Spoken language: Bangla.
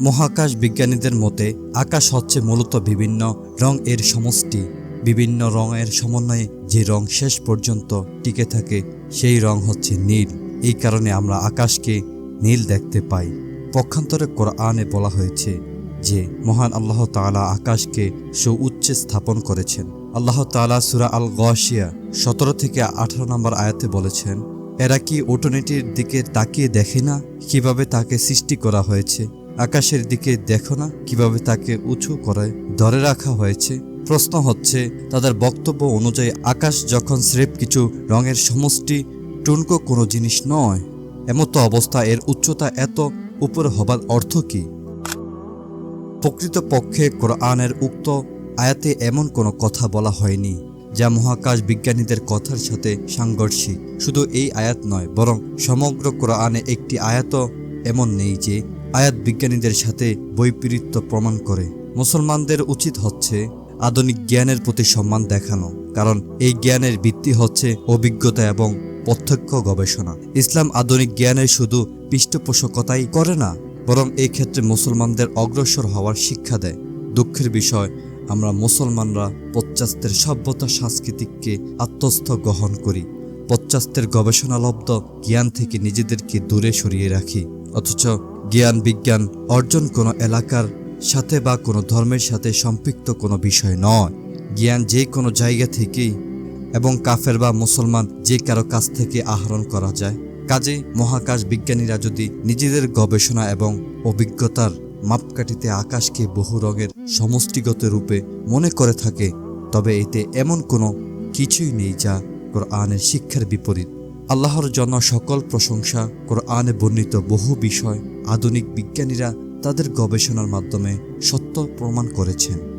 মহাকাশ বিজ্ঞানীদের মতে, আকাশ হচ্ছে মূলত বিভিন্ন রং এর সমষ্টি। বিভিন্ন রঙের সমন্বয়ে যে রং শেষ পর্যন্ত টিকে থাকে, সেই রং হচ্ছে নীল। এই কারণে আমরা আকাশকে নীল দেখতে পাই। পক্ষান্তরে কোরআনে বলা হয়েছে যে, মহান আল্লাহ তাআলা আকাশকে সুউচ্চে স্থাপন করেছেন। আল্লাহ তাআলা সুরা আল গশিয়া সতেরো থেকে আঠারো নম্বর আয়াতে বলেছেন, এরা কি ওটনিটির দিকে তাকিয়ে দেখে না? কীভাবে তাকে সৃষ্টি করা হয়েছে? আকাশের দিকে দেখো না কীভাবে তাকে উঁচু করে ধরে রাখা হয়েছে। প্রশ্ন হচ্ছে, তাদের বক্তব্য অনুযায়ী আকাশ যখন স্রেফ কিছু রঙের সমষ্টি, টুনকো কোনো জিনিস নয়। এমতো অবস্থা, এর উচ্চতা এত, উপরে হবার অর্থ কী? প্রকৃতপক্ষে কোরআনের উক্ত আয়াতে এমন কোনো কথা বলা হয়নি, যা মহাকাশ বিজ্ঞানীদের কথার সাথে সাংঘর্ষিক। শুধু এই আয়াত নয়, বরং সমগ্র কোরআনে একটি আয়াতও এমন নেই যে আয়াত বিজ্ঞানীদের সাথে বৈপরীত্য প্রমাণ করে। মুসলমানদের উচিত হচ্ছে আধুনিক জ্ঞানের প্রতি সম্মান দেখানো, কারণ এই জ্ঞানের ভিত্তি হচ্ছে অভিজ্ঞতা এবং প্রত্যক্ষ গবেষণা। ইসলাম আধুনিক জ্ঞানের শুধু পৃষ্ঠপোষকতাই করে না, বরং এই ক্ষেত্রে মুসলমানদের অগ্রসর হওয়ার শিক্ষা দেয়। দুঃখের বিষয়, আমরা মুসলমানরা পশ্চাস্তের সভ্যতা সাংস্কৃতিককে আত্মস্থ গ্রহণ করি। পশ্চাস্তের গবেষণালব্ধ জ্ঞান থেকে নিজেদেরকে দূরে সরিয়ে রাখি। অথচ জ্ঞান বিজ্ঞান অর্জন কোনো এলাকার সাথে বা কোনো ধর্মের সাথে সম্পৃক্ত কোনো বিষয় নয়। জ্ঞান যে কোনো জায়গা থেকেই এবং কাফের বা মুসলমান যে কারও কাছ থেকে আহরণ করা যায়। কাজে মহাকাশ বিজ্ঞানীরা যদি নিজেদের গবেষণা এবং অভিজ্ঞতার মাপকাঠিতে আকাশকে বহু রঙের সমষ্টিগত রূপে মনে করে থাকে, তবে এতে এমন কোনো কিছুই নেই যা কোরআনের শিক্ষার বিপরীত। আল্লাহর জন্য সকল প্রশংসা কোরআনে বর্ণিত বহু বিষয় আধুনিক বিজ্ঞানীরা তাদের গবেষণার মাধ্যমে সত্য প্রমাণ করেছেন।